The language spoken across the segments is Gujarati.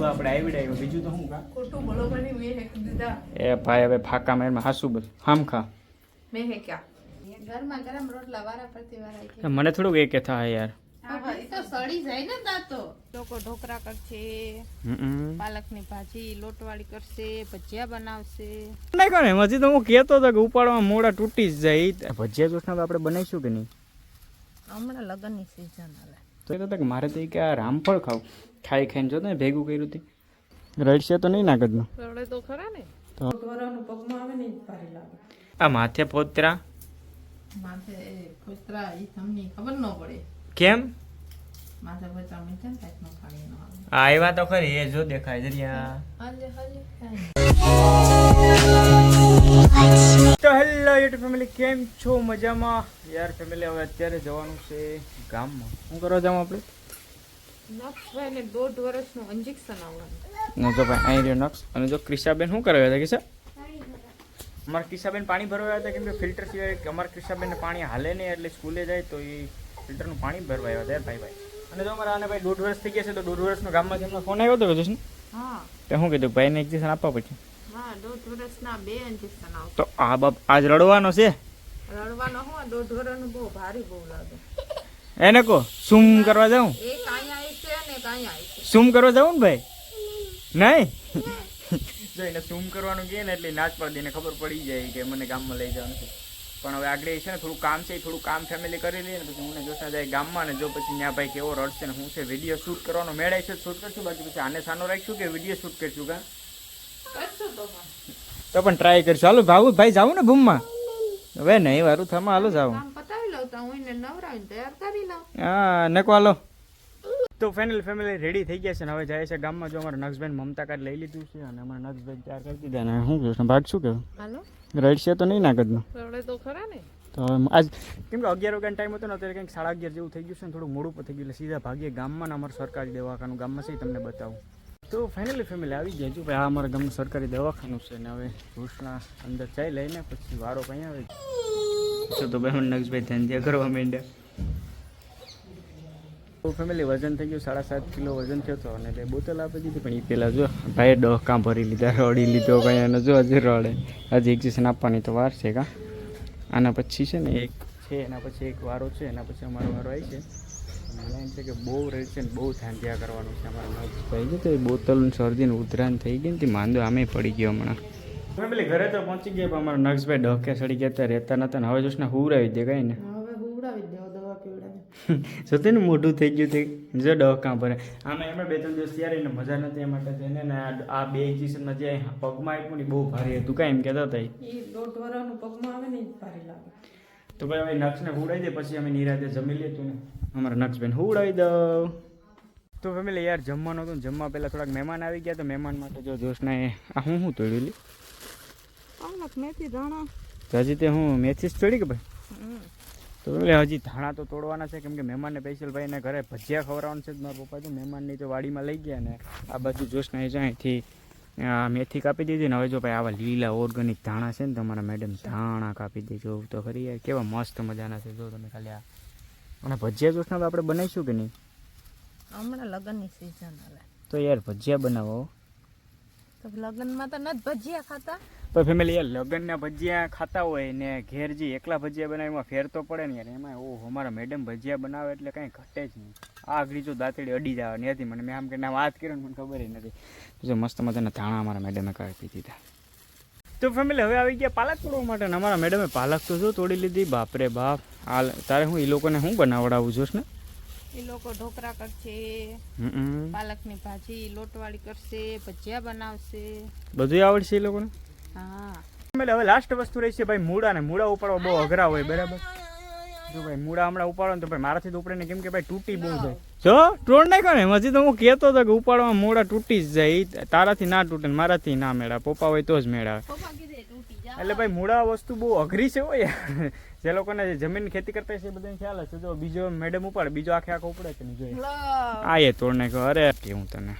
તો આપણે આવી આવ્યો બીજું તો શું કા? ખોટું બરોબર નહીં મેં હેક દીધા એ ભાઈ હવે ફાકા મેરમાં હાસું બધું હામ ખા. મેં હેક્યા ગરમા ગરમ રોટલા વારા ફરતી વારા મને થોડુંક એ કે થાય યાર. એ તો સડી જાય ને દાંતો લોકો ઢોકરા કરશે પાલકની ભાજી લોટવાળી કરશે ભજીયા બનાવશે. નહીં કોને હજી તો હું કહેતો હતો કે ઉપાડવા મોડા તૂટી જ જાય. ભજીયા જોશના આપણે બનાવીશું કે નહીં? હમણાં લગ્નની સિઝન હાલે તો એ તો મારે તો કે આ રામફળ ખાવ. ખાઈ ખાઈને જો ને ભેગું કર્યું હતી રડશે તો નહીં નાગજમાં રડે તો ખરા ને. તો પગમાં આવે ને ભારી લાગે. આ માથે પોતરા? માથે એ ખોતરા ઈ તમને ખબર ન પડે. કેમ? માથે ખોતરા મીઠા ને કાંઈક ન ફાડી ન આવે. આવ્યા તો ખરી એ જો દેખાય જરિયા. હાલે હાલે. તો હેલો યુટ્યુબ ફેમિલી કેમ છો? મજામાં? યાર ફેમિલી હવે અત્યારે જવાનું છે ગામમાં. શું કરવા જાવ આપણે? નક્ષભાઈ ને દોઢ વર્ષનું ઇન્જેક્શન આવવાનું. ને જો ભાઈ અહીં રહ્યો નક્ષ અને જો ક્રિશાબેન શું કરવા હતા કિસ્સા અમારા કિશાબેન પાણી ભરવા હતા કેમ કે ફિલ્ટર સિવાય અમારા કિસ્સાબેનને પાણી હાલે નહીં એટલે સ્કૂલે જાય તો એ ફિલ્ટરનું પાણી ભરવા આવ્યા હતા ભાઈ ભાઈ. અને જો અમારા આને ભાઈ દોઢ વર્ષ થઈ ગયા છે તો દોઢ વર્ષનો ગામમાં જેમનો ફોન આવ્યો હતો કે જોશ હા. તો શું કીધું ભાઈને એક્ઝિશન આપવા પછી. હા દોઢ વર્ષના બે ઇન્જેક્શન આવશે તો આ બાપ આજ રડવાનો છે? રડવાનો હું દોઢ વર્ષનું બહુ ભારી બહુ લાગે એને કહો શું કરવા જાઉં? એક અહીંયા શું કરવા જાઉં ને ભાઈ? નહીં? જો એને શું કરવાનું કહે ને એટલે નાચ પાડી દઈને ખબર પડી જાય કે મને ગામમાં લઈ જવાનું છે. પણ હવે આગળ છે ને થોડું કામ છે થોડું કામ ફેમિલી કરી લઈએ ને પછી હું જોતા જાય ગામમાં ને જો પછી ત્યાં ભાઈ કેવો રડશે ને હું છે વીડિયો શૂટ કરવાનો મેળાય છે શૂટ કરશું બાકી પછી આને સાનો રાખશું કે વીડિયો શૂટ કરશું કા? તો પણ. ટ્રાય કરશું. હાલો ભાવું ભાઈ જાવું ને ભૂમમાં હવે નહીં વારું થમાં હાલો જાવું પતાવી લઉં તો હું એને નવરાવીને તૈયાર કરી લઉં. હા નકો હાલો તો ફાઇનલ ફેમિલી રેડી થઈ ગયા છે ને હવે જાય છે ગામમાં. જો અમારા નક્ષબેન મમતા કાર્ડ લઈ લીધું છે અને અમારા નક્ષબેન તૈયાર કરી દીધા ને શું કહ્યું ભાગ શું કહેવું રાઈડ છે તો નહીં નાગદનું રડે તો ખરા ને. તો આજ કેમ કે અગિયાર વાગ્યાનો ટાઈમ હતો ને અત્યારે કંઈક સાડા અગિયાર જેવું થઈ ગયું છે ને થોડું મોડું થઈ ગયું. એટલે સીધા ભાગીએ ગામમાં ને અમારું સરકારી દવાખાનું ગામમાં છે તમને બતાવું. તો ફાઇનલી ફેમિલી આવી ગયા જો ભાઈ આ અમારા ગામનું સરકારી દવાખાનું છે ને હવે ઘૂસના અંદર ચાઈ લઈને પછી વારો કંઈ આવે. તો તો ભાઈ નક્ષભાઈ ધંધ્યા કરવા માંડ્યા. ફેમિલી વજન થઈ ગયું સાડા સાત કિલો વજન થયો હતો અને બે બોતલ આપી દીધી. પણ એ પહેલાં જો ભાઈએ ડહકા ભરી લીધા રડી લીધો કંઈ અને જો હજી રડે. હજી એક્ઝિશન આપવાની તો વાર છે કા? આના પછી છે ને એક છે એના પછી એક વારો છે એના પછી અમારો વારો આવી છે. મને એમ છે કે બહુ રહે છે ને બહુ ધ્યાન કરવાનું છે અમારા નક્ષભાઈ ગયું તો એ બોતલ શરદી ઉધરાન ઉધરાણ થઈ ગઈ ને તે માંદો આમે પડી ગયો હમણાં. ફેમિલી ઘરે તો પહોંચી ગયા પણ અમારા નક્ષભાઈ ડહકે સડી ગયા હતા રહેતા નતા ને હવે જોશ ને હુરાવી દે કઈ ને. હવે દવા પીવડાવી જોતે ને મોઢું થઈ ગયું તે જો ડહકા ભરે. આમાં એમાં બે ત્રણ દિવસ ત્યારે એને મજા નથી એ માટે થઈને ને આ- બે ઇન્જેક્શનમાં જે પગમાં આપ્યું ને બહુ ભારે હતું. કાંઈ એમ કહેતા હતા એ. દોઢ વરાનું પગમાં આવે ને ભારી લાગે. તો ભાઈ હવે નક્ષને હુડાવી દે પછી અમે નિરાતે જમી લેતું ને. અમારા નક્ષબેન હુડાવી દઉં. તો ફેમિલી યાર જમવાનું હતું જમવા પહેલાં થોડાક મહેમાન આવી ગયા તો મહેમાન માટે જો જોશના આ હું શું તોડ્યું લી? મેથી ધાણા. તો હજી તે હું મેથી જ તોડી કે ભાઈ. તો એટલે હજી ધાણા તો તોડવાના છે કેમ કે મહેમાનને પૈસલભાઈને ભાઈને ઘરે ભજીયા ખવડાવવાનું છે મારા પપ્પા તો મહેમાનની તો વાડીમાં લઈ ગયા ને આ બાજુ જોશના એ અહીંથી આ મેથી કાપી દીધી ને હવે જો ભાઈ આવા લીલા ઓર્ગેનિક ધાણા છે ને તમારા મેડમ ધાણા કાપી દીધો તો ખરી યાર કેવા મસ્ત મજાના છે જો તમે ખાલી આ. અને ભજીયા જોશના આપણે બનાવીશું કે નહીં? હમણાં લગ્નની સિઝન હાલે તો યાર ભજીયા બનાવો. તો લગ્નમાં તો નથી ભજીયા ખાતા. પણ ફેમિલી એ લગ્નના ભજીયા ખાતા હોય ને ઘેર જે એકલા ભજીયા બનાવે એમાં ફેર તો પડે ને યાર. એમાં ઓહ અમારા મેડમ ભજીયા બનાવે એટલે કાંઈ ઘટે જ નહીં. આ આગળ જો દાંતડી અડી જવાની હતી મને મેં આમ કરીને વાત કરી ને મને ખબર નથી. તો જો મસ્ત મજાના ધાણા અમારા મેડમે કાપી દીધા તો. ફેમિલી હવે આવી ગયા પાલક તોડવા માટે અમારા મેડમે પાલક તો જો તોડી લીધી. બાપરે બાપ આ તારે હું એ લોકોને હું બનાવડાવું જોશ ને? એ લોકો ઢોકરા કરશે હમ પાલકની ભાજી લોટવાળી કરશે ભજીયા બનાવશે. બધું આવડશે એ લોકોને? એટલે હવે લાસ્ટ વસ્તુ રહી છે ભાઈ મૂળા ને. મૂળા ઉપાડવા બહુ અઘરા હોય બરાબર? જો ભાઈ મૂળા હમણાં ઉપાડો ને તો ભાઈ મારાથી તો ઉપડે ને કેમ કે ભાઈ તૂટી બહુ જાય. જો તોડ નાખ્યો ને હજી તો હું કહેતો હતો કે ઉપાડવામાં મૂળા તૂટી જ જાય. તારાથી ના તૂટે ને મારાથી ના મેળા. પપ્પા હોય તો જ મેળા એટલે ભાઈ મૂળા વસ્તુ બહુ અઘરી છે હોય જે લોકોને જમીન ખેતી કરતા હશે છે બધાને ખ્યાલ હશે. જો બીજો મેડમ ઉપાડે બીજો આખે આખો ઉપડે કે નહીં જોઈએ આ એ તોડ નાખ્યો અરે કેવું તને?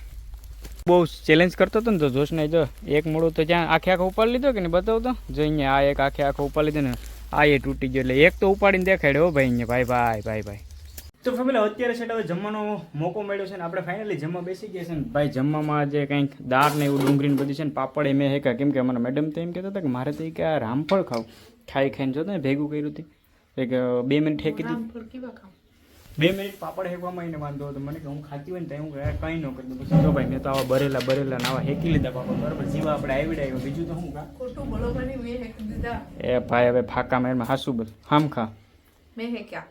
બહુ ચેલેન્જ કરતો હતો ને તો જોશ નહીં જો એક મૂળું તો જ્યાં આખે આખો ઉપાડી લીધો કે ને બતાવતો? જો અહીંયા આ એક આખે આખો ઉપાડી લીધો ને આ એ તૂટી ગયો. એટલે એક તો ઉપાડીને દેખાડ્યો હો ભાઈ અહીંયા. ભાઈ ભાઈ ભાઈ ભાઈ. તો ફેમિલી અત્યારે છે હવે જમવાનો મોકો મળ્યો છે ને આપણે ફાઇનલી જમવા બેસી ગયા છે ને. ભાઈ જમવામાં જે કંઈક દાળ ને એવું ડુંગળી ને બધું છે ને પાપડ એ મેં હેકા કેમ કે અમારા મેડમ તો એમ કહેતા હતા કે મારે તો કે આ રામફળ ખાવ. ખાઈ ખાઈને જોતો ને ભેગું કર્યું હતું એક બે મિનિટ હેકી દીધી. રામફળ કેવા ખાવ? બે મિનિટ પાપડ હેકવામાં એને વાંધો હતો. મને કે હું ખાતી હોય ને તો હું કહે કંઈ ન કરી દઉં. પછી જો ભાઈ મેં તો આવા બરેલા બરેલા ને આવા હેકી લીધા પાપડ. બરાબર? જીવા આપણે આવી આવ્યો બીજું તો શું ખા ખોટું બરોબરની મેં હેક દીધા. એ ભાઈ હવે ફાકા મેરમાં હાસું બધું. હામ ખા. મેં હેક્યા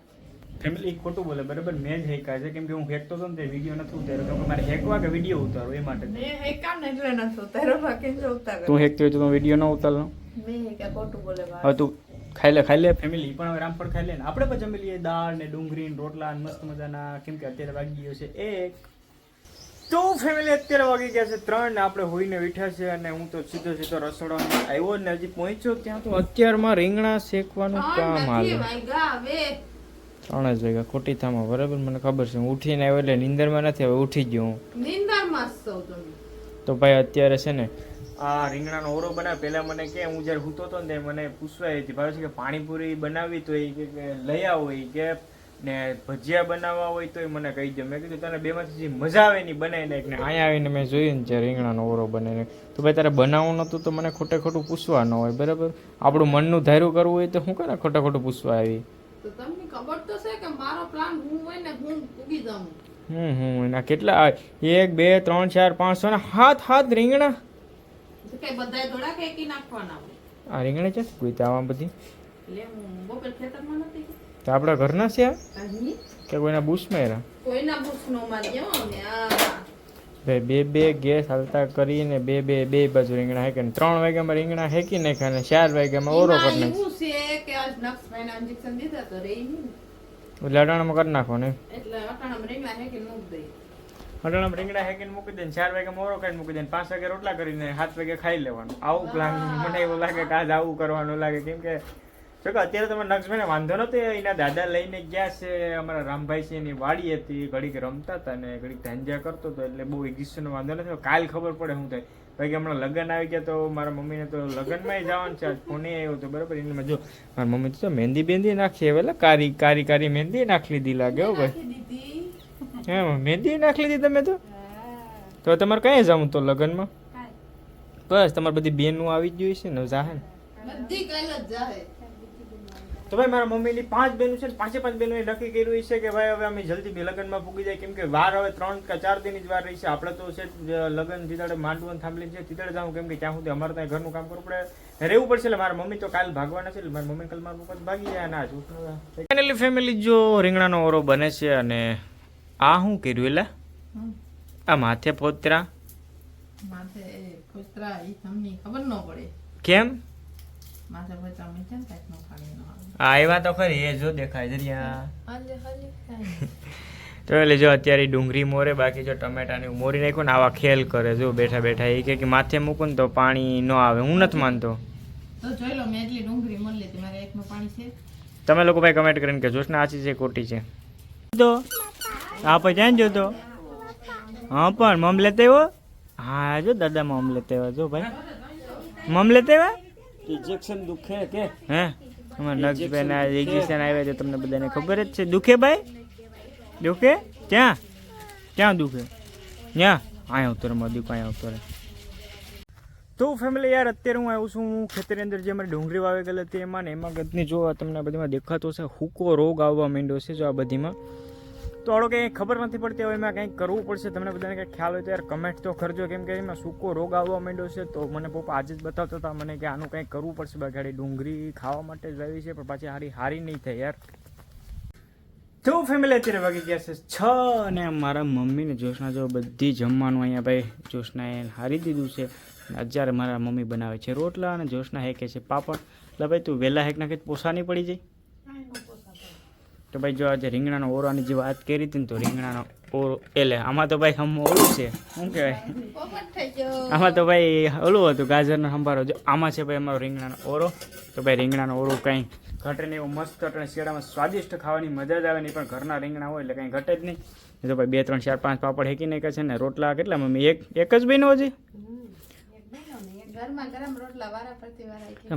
ફેમિલી ખોટું બોલે બરાબર? મેં જ હેકા છે. કેમ કે હું હેકતો હતો ને તે વીડિયો નથી ઉતાર્યો. કેમ કે મારે હેકવા કે વીડિયો ઉતારો એ માટે? મેં હેક્યા ને એટલે નથી ઉતાર્યો. બાકી જો ઉતાર તું હેકતી હોય તો તું વીડિયો ન ઉતારનો મેં હેક્યા ખોટું બોલે બા હવે તું ખાઈ લે ખાઈ લે. ફેમિલી પણ હવે રામફળ ખાઈ લે ને. આપણે પણ જમી લઈએ દાળ ને ડુંગળી ને રોટલા ને મસ્ત મજાના. કેમ કે અત્યારે વાગી ગયો છે એક. તો ફેમિલી અત્યારે વાગી ગયા છે ત્રણ ને આપણે હોઈને બેઠા છે અને હું તો સીધો સીધો રસોડામાં આવ્યો ને. હજી પહોંચ્યો ત્યાં તો. અત્યારમાં રીંગણા શેકવાનું કામ આવે. ત્રણ જ વાગ્યા ખોટી થામાં બરાબર? મને ખબર છે. હું ઉઠીને આવ્યો એટલે નીંદરમાં નથી હવે ઉઠી ગયો હું. નિંદરમાં જ સૌ તમે. તો ભાઈ અત્યારે છે ને આ રીંગણાનો ઓરો બનાવે. પહેલાં મને કે હું જ્યારે સૂતો હતો ને મને પૂછવા હતી ભાવે છે કે પાણીપુરી બનાવવી તો એ કે લઈ આવો. એ કે ને ભજીયા બનાવવા હોય તો મને કહી દે મેં કીધું તને બેમાંથી જે મજા આવે ને બનાવીને બનાવી નાખ. ને અહીંયા આવીને મેં જોયું ને જે રીંગણાનો ઓરો બનાવીને તો ભાઈ તારે બનાવવું નહોતું તો મને ખોટે ખોટું પૂછવા ન હોય બરાબર? આપણું મનનું ધાર્યું કરવું હોય તો હું કરે ખોટે ખોટું પૂછવા આવી? તો તમને ખબર તો છે કે મારો પ્લાન હું હોય ને હું ઉગી જાઉં. હમ હમ એના કેટલા એક બે ત્રણ ચાર પાંચ છ ને હાથ હાથ રીંગણા. કઈ બધાય થોડા નાખવાના આ રીંગણા છે? કોઈ આવા બધી? એટલે હું બપોર ખેતરમાં નથી તો આપણા ઘરના છે? કે કોઈના બુશ માર્યા કોઈના ને આ. ભાઈ બે બે ગેસ હાલતા કરીને બે બે બે બાજુ રીંગણા હેકે ને ત્રણ વાગ્યામાં રીંગણા હેકી નાખ્યા ને ચાર વાગ્યામાં ઓરો કરી છે કે આજ દીધા તો રહી નહીં. એટલે અટાણામાં કરી નાખો ને. એટલે અટાણામાં રીંગણા હેકી મૂક દઈ. અટાણામાં રીંગણા હેકીને મૂકી દે ચાર વાગે મોરો કરીને મૂકી દે પાંચ વાગે રોટલા કરીને સાત વાગે ખાઈ લેવાનું. આવું પ્લાન મને એવું લાગે કે આજ આવું કરવાનું લાગે. કેમ કે જો કે અત્યારે તમે નક્ષભાઈને વાંધો નતો, એના દાદા લઈને ગયા છે. અમારા રામભાઈ છે, એની વાડી હતી. ઘડીક રમતા હતા ને ઘડીક ધાંજ્યા કરતો હતો, એટલે બહુ એક્ઝિસ્ટનો વાંધો નથી. કાલ ખબર પડે શું થાય. ભાઈ કે હમણાં લગ્ન આવી ગયા તો મારા મમ્મીને તો લગ્નમાં જવાનું છે. આજ ફોને આવ્યો તો બરાબર. એમાં જો, મારી મમ્મી તો મહેંદી બેંદી નાખી હવે કારી કારી કારી મહેંદી નાખી લીધી લાગે હો ભાઈ. હે મહેંદી નાખી લીધી તમે તો. તો તમારે ક્યાં જવું તો લગ્નમાં? બસ તમારે બધી બેનું આવી જ જોઈએ છે ને જાહે ને. બધી કાલ જ જાહે. તો ભાઈ મારા મમ્મીની પાંચ બહેનો છે પાંચે પાંચ બહેનોએ નક્કી કર્યું છે કે ભાઈ હવે અમે જલ્દી બે લગ્નમાં પૂગી જાય. કેમ કે વાર હવે ત્રણ કે ચાર દિનની જ વાર રહી છે. આપણે તો છે જ લગ્ન જીતાડે માંડવાનું થાંભલી છે જીતાડે જાઉં કેમ કે ત્યાં સુધી અમારે ત્યાં ઘરનું કામ કરવું પડે. રહેવું પડશે એટલે મારા મમ્મી તો કાલ ભાગવાના છે એટલે મારી મમ્મી કાલ મારા પપ્પા ભાગી જાય ના ફાઇનલી ફેમિલી જો રીંગણાનો ઓરો બને છે અને આ શું કર્યું એટલે? આ માથે પોતરા? માથે એ તમને ખબર ન પડે. કેમ? માથે પોતરા મેં કેમ કાંઈક ન ન આવે આ આવ્યા તો ખરી એ જો દેખાય જરિયા હાલે, હાલે, હાલે. તો એટલે જો અત્યારે ડુંગળી મોરે બાકી જો ટમેટા ને મોરી નાખ્યું ને આવા ખેલ કરે જો બેઠા બેઠા એ કે કે માથે મૂકું ને તો પાણી ન આવે હું નથી માનતો. તો જોઈ લો મેં એટલી ડુંગળી મળી લીધી મારે એકમાં પાણી છે. તમે લોકો ભાઈ કમેન્ટ કરીને કે જોશના આચી છે ખોટી છે. તો આ પછી ત્યાં જોતો? હા પણ મમ લેતે હો હા જો દાદા મમ લેતે હો જો ભાઈ. મમ લેતે હો ઇન્જેક્શન દુખે કે? હે? અમારા નક્ષભાઈ ના એક્ઝિસ્ટન આવ્યા છે તમને બધાને ખબર જ છે. દુખે ભાઈ? દુખે? ક્યાં? ક્યાં દુખે? ત્યાં અહીંયા ઉતરમાં દુખ અહીંયા ઉતરે. તો ફેમિલી યાર અત્યારે હું આવ્યો છું હું ખેતરની અંદર જે અમારી ડુંગળી વાવે ગયેલી હતી એમાં ને એમાં ગતની જો તમને બધીમાં દેખાતો છે હુકો રોગ આવવા માંડ્યો છે જો આ બધીમાં. તો આડો કંઈ ખબર નથી પડતી, હવે એમાં કંઈક કરવું પડશે. તમને બધાને કંઈક ખ્યાલ હોય તો કમેન્ટ તો કરજો. કેમ કે એમાં સૂકો રોગ આવવા માંડ્યો છે, તો મને પપ્પા આજે જ બતાવતા હતા, મને કે આનું કંઈક કરવું પડશે. બાકી ડુંગળી ખાવા માટે જ રહી છે, પણ પાછી હારી હારી નહીં થાય યાર. તો ફેમિલી અત્યારે વાગી ગયા છે છ અને મારા મમ્મીને જોશના જો બધી જમવાનું અહીંયા ભાઈ જોશનાએ હારી દીધું છે. અત્યારે મારા મમ્મી બનાવે છે રોટલા અને જોશના હેકે છે પાપડ. એટલે ભાઈ તું વહેલા હેક નાખે પોસાની પડી જાય. તો ભાઈ જો આજે રીંગણાનો ઓરાની જે વાત કરી હતી ને તો રીંગણાનો ઓરો એટલે આમાં તો ભાઈ હમ ઓલું છે શું કહેવાય. આમાં તો ભાઈ ઓલું હતું ગાજરનો સંભારો. જો આમાં છે ભાઈ અમારો રીંગણાનો ઓરો. તો ભાઈ રીંગણાનો ઓરો કંઈ ઘટે નહીં એવું મસ્ત અને શિયાળામાં સ્વાદિષ્ટ ખાવાની મજા જ આવે નહીં પણ ઘરના રીંગણા હોય એટલે કંઈ ઘટે જ નહીં. તો ભાઈ બે ત્રણ ચાર પાંચ પાપડ હેકી નાખ્યા છે ને રોટલા કેટલા મમ્મી એક એક જ બહેનો હજી.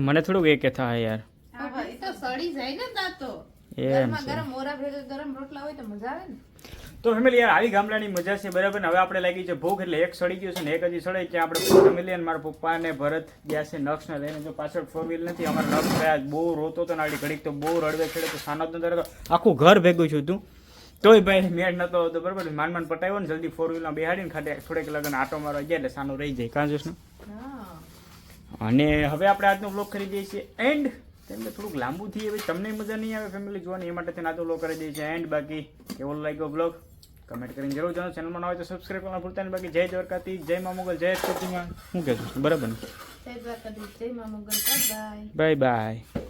મને થોડુંક એકે થાય યાર. તો સડી જાય ને તો મજા તો ફેમિલી યાર આવી ગામડાની મજા છે બરાબર ને? હવે આપણે લાગી છે ભૂખ એટલે એક સડી ગયું છે ને એક હજી સડે ત્યાં આપણે ફેમિલી અને મારા પપ્પા ને ભરત ગયા છે નક્ષને લઈને. જો પાછળ ફોર વ્હીલ નથી અમારા નક્ષ થયા આજ બહુ રોતો હતો ને આડી ઘડીક તો બહુ રડવે છેડે તો સાનો નતો આખું ઘર ભેગું છું તું. તોય ભાઈ મેળ નતો હતો બરાબર? માંડ માન પટાવ્યો ને જલ્દી ફોર વ્હીલમાં બેહાડીને ખાતે થોડેક લગન આટો મારવા ગયા એટલે સાનો રહી જાય. કાં જોશ હા. અને હવે આપણે આજનો બ્લોગ કરી દઈએ છીએ એન્ડ કેમ કે થોડુંક લાંબુ થઈ ભાઈ તમને મજા નહીં આવે ફેમિલી જોવાની એ માટે તેને આજનો લો કરી દઈએ. છે એન્ડ બાકી કેવો લાગ્યો બ્લોગ કમેન્ટ કરીને જરૂર જણાવો ચેનલમાં ન હોય તો સબસ્ક્રાઈબ કરવાનું ભૂલતા નહીં. બાકી જય દ્વારકાથી જય મા મોગલ જય સતીમાં શું કહેશું? બરાબર જય દ્વારકાથી જય મા મોગલ. Bye bye